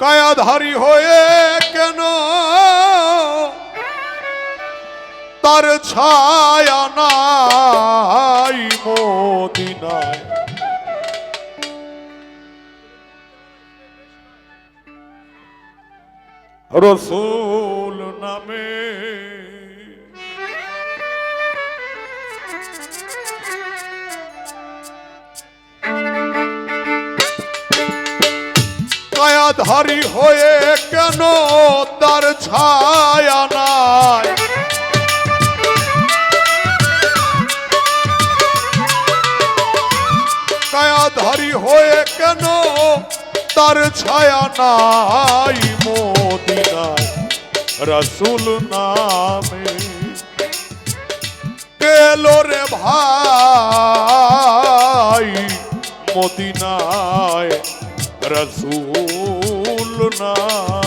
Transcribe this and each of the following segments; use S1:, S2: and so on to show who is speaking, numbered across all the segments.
S1: কায়াধারী হয়ে কেন? তার ছায়া নাই মদিনায়। রসুল নামে কায়াধারী হয়ে কেন তার ছায়া নাই? কায়াধারী হয়ে কেন তার ছায়া নাই মোদিনায়? রসুল নামে কেলো রে ভাই মদিনায়। রসুল নামে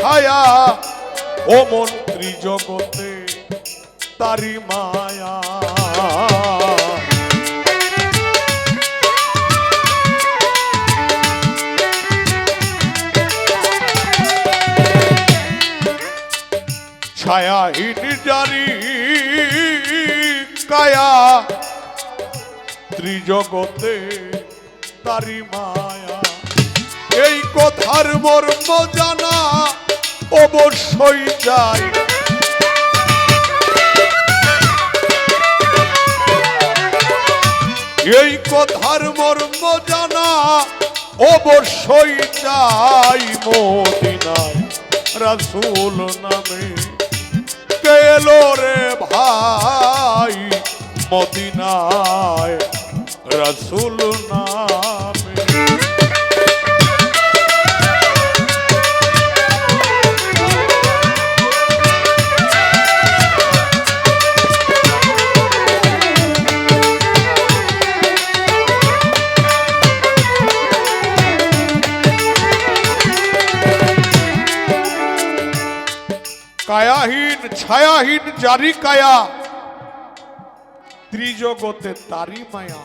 S1: ছায়া, ও মন্ত্রী জগতে তারি মায়া। ছায়াহীন জারি, কায়া, ত্রিজগতে তারি মায়া। এই কথার মর্ম অবশ্যই চাই। এই কথার মর্ম জানা অবশ্যই চাই মদিনায় রাসূল নামে। কেলো রে ভাই মদিনায় রসুল নামে? কায়াহীন ছায়াহীন জারি কায়া। ত্রিজগতে তারি মায়া।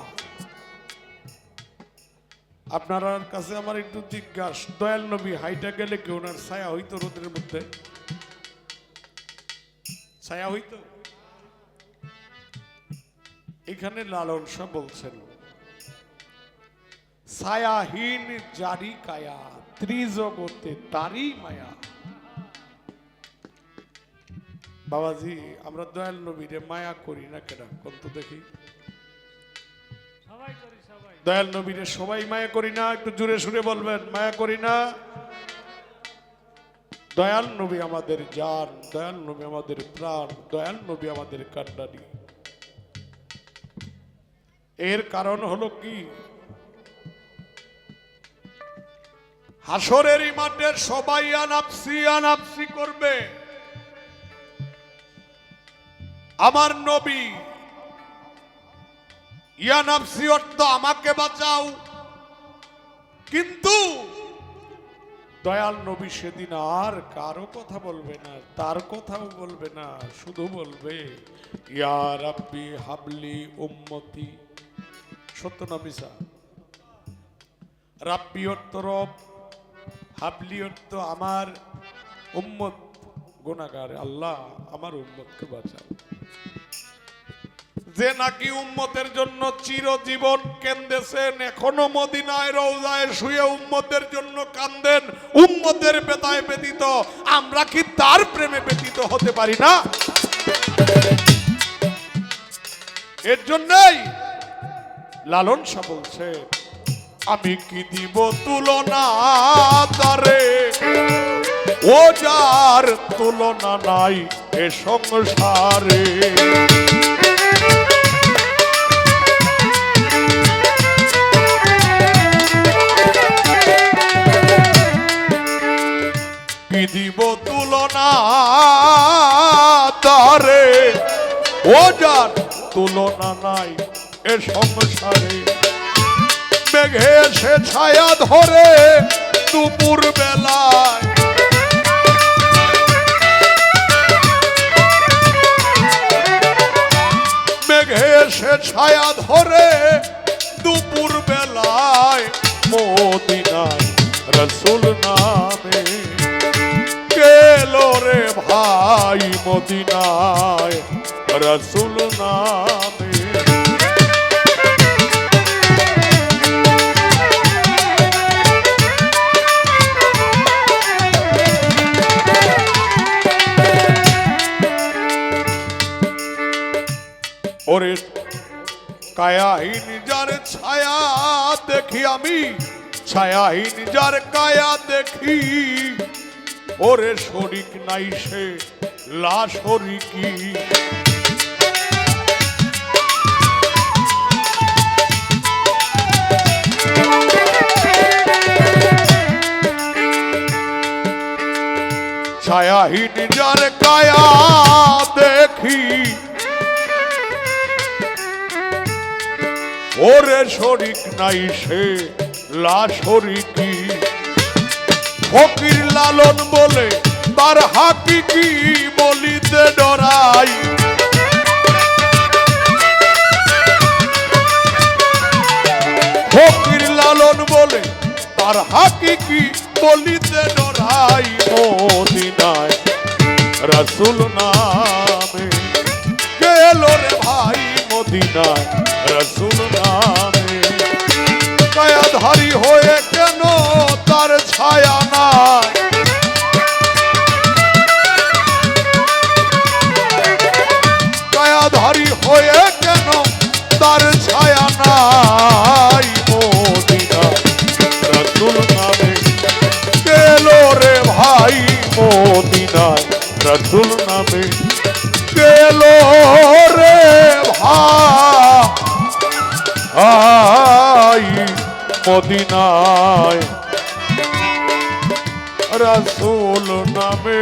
S1: আপনার কাছে আমার একটু জিজ্ঞাসা দয়াল নবী, হাইটা গেলে কি ওনার ছায়া হইতো রোদের মধ্যে? ছায়া হইতো? এখানে লালন শাহ বলছেন, ছায়াহীন জারি কায়া, ত্রিজগতে তারি মায়া। বাবাজি আমরা দয়াল নবীরে মায়া করি না কেন? কোন তো দেখি। দয়াল নবীরে সবাই মায়া করি না একটু জুড়ে সুরে বলবেন মায়া করি না। দয়াল নবী আমাদের জান দয়াল নবী আমাদের প্রাণ দয়াল নবী আমাদের কান্ডারি এর কারণ হলো কি? হাসরের মাঠে সবাই আনাপসি আনাপসি করবে। আমার নবী, ইয়া নাফসি অর্থ আমাকে বাঁচাও। কিন্তু দয়াল নবী সেদিন আর কারও কথা বলবে না, তার কথাও বলবে না, শুধু বলবে, ইয়া রাব্বি হাবলি উম্মতি। সত্য না মিশা রাব্বি অর্থ রব, হাবলি অর্থ আমার উম্মত গুণাগার আল্লাহ আমার উম্মতকে বাঁচাও। যে নাকি উম্মতের জন্য চিরজীবন কেন্দেছেন, এখনও মদিনায় রৌজায় শুয়ে উম্মতের জন্য কান্দেন, উম্মতের বেতায় ব্যতীত, আমরা কি তার প্রেমে ব্যতীত হতে পারি না? এর জন্যই লালন শাহ বলছে, আমি কি দিব তুলনা তারে? ও যার তুলনা নাই এ সংসারে। ও যার তুলনা নাই এ সংসারে। মেঘে সে ছায়া ধরে দুপুর বেলায়। মেঘে সে ছায়া ধরে দুপুর বেলায়। মদিনায় রসুল নামে গেলো রে ভাই মদিনায়। রসুল নামে। ওরে কায়াহীন যার ছায়া দেখি আমি ছায়াহীন যার কায়া দেখি। ওরে শরিক নাই সে লা শরিকি ছায়াহীন যার কায়া দেখি। ওরে শরিক নাই সে, লা শরিকি ফকির লালন বলে তার হাকিকি বলিতে ডরাই। ফকির লালন বলে তার হাকিকি বলিতে ডরাই মদিনায়। রসুল নামে গেল রে ভাই মদিনায়। রসুল নামে। কায়াধারী হয়ে রসুল নামে গেল রে ভাই মদিনায়। রসুল নামে